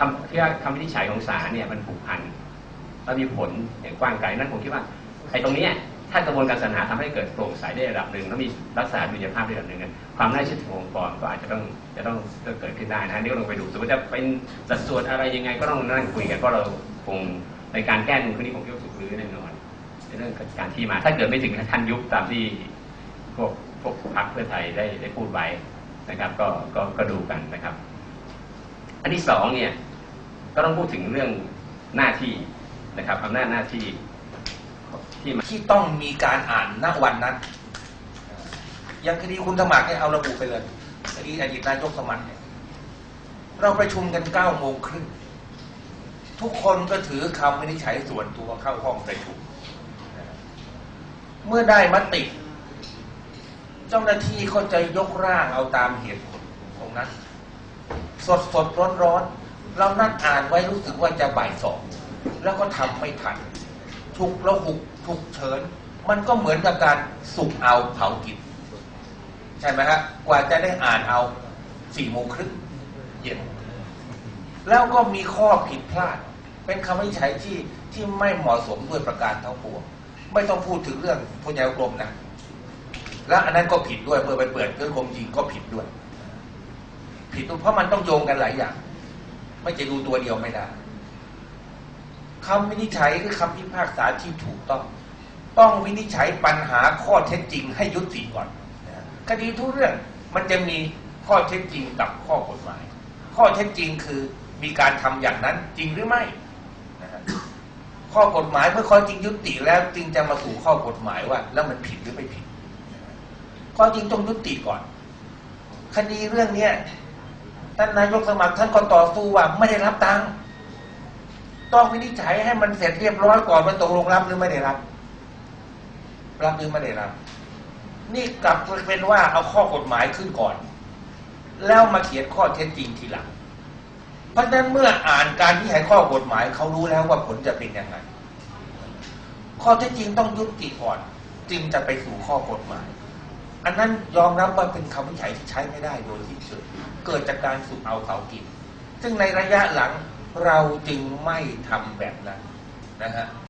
คำที่ว่าคำวินิจฉัยของศาลเนี่ยมันผูกพันแล้วมีผลอย่างกว้างไกลนั่นผมคิดว่าไอ้ตรงนี้ถ้ากระบวนการสรรหาทำให้เกิดโปร่งใสได้ระดับหนึ่งแล้วมีรักษาดุลยภาพได้ระดับหนึ่งเนี่ยความน่าเชื่อถือขององค์กรก็อาจจะต้องจะต้องเกิดขึ้นได้นะฮะนี่ก็ลองไปดูสมมติจะเป็นสัดส่วนอะไรยังไงก็ต้องนั่งคุยกันเพราะเราคงในการแก้นูนคนนี้ผมคิดว่าถูกรื้อแน่นอนในเรื่องการที่มา ถ้าเกิดไม่ถึงขั้นยุบตามที่พวกพวกพรรคเพื่อไทยได้ได้พูดไว้นะครับ ก็ก็ก็ดูกันนะครับ อันที่สองเนี่ย ก็ต้องพูดถึงเรื่องหน้าที่นะครับอำนาจหน้าที่ที่ที่ต้องมีการอ่านณวันนั้นอย่างคดีคุณสมัครเนี่ยเอาระบุไปเลยคดีอดีตนายกสมัครเนี่ยเราประชุมกันเก้าโมงครึ่งทุกคนก็ถือคำวินิจฉัยส่วนตัวเข้าห้องประชุมเมื่อได้มติ เจ้าหน้าที่เขาจะยกร่างเอาตามเหตุผลตรงนั้น สดสดร้อนร้อน เรานัดอ่านไว้รู้สึกว่าจะบ่ายสองแล้วก็ทำไม่ทันฉุกระหุกฉุกเฉิน มันก็เหมือนกับการสุกเอาเผากินใช่ไหมฮะกว่าจะได้อ่านเอาสี่โมงครึ่งเย็นแล้วก็มีข้อผิดพลาด เป็นคำวินิจฉัยที่ที่ไม่เหมาะสมด้วยประการทั้งปวงไม่ต้องพูดถึงเรื่องพญากรมนะแล้วอันนั้นก็ผิดด้วยเมื่อไปเปิดเรื่องกรมจริงก็ผิดด้วย ผิดตรงเพราะมันต้องโยงกันหลายอย่าง ไม่จะดูตัวเดียวไม่ได้คำวินิจฉัยหรือคำพิพากษาที่ถูกต้อง ต้องวินิจฉัยปัญหาข้อเท็จจริงให้ยุติก่อนคดีทุกเรื่องมันจะมีข้อเท็จจริงกับข้อกฎหมาย ข้อเท็จจริงคือมีการทำอย่างนั้นจริงหรือไม่ข้อกฎหมายเมื่อข้อจริงยุติแล้วจึงจะมาสู่ข้อกฎหมายว่า แล้วมันผิดหรือไม่ผิด ข้อจริงต้องยุติก่อน คดีเรื่องเนี้ย ท่านนายกสมัครท่านก็ต่อสู้ว่าไม่ได้รับตังค์ต้องวินิจฉัยให้มันเสร็จเรียบร้อยก่อนว่าตกลงรับหรือไม่ได้รับ รับหรือไม่ได้รับ นี่กลับเป็นว่าเอาข้อกฎหมายขึ้นก่อน แล้วมาเขียนข้อเท็จจริงทีหลัง เพราะฉะนั้นเมื่ออ่านการวินิจฉัยข้อกฎหมายเขารู้แล้วว่าผลจะเป็นยังไง ข้อเท็จจริงต้องยุติก่อน จึงจะไปสู่ข้อกฎหมาย อันนั้นยอมรับว่าเป็นคำวิจัยที่ใช้ไม่ได้โดยที่สุด เกิดจากการสุกเอาเขากิน ซึ่งในระยะหลังเราจึงไม่ทำแบบนั้นนะฮะ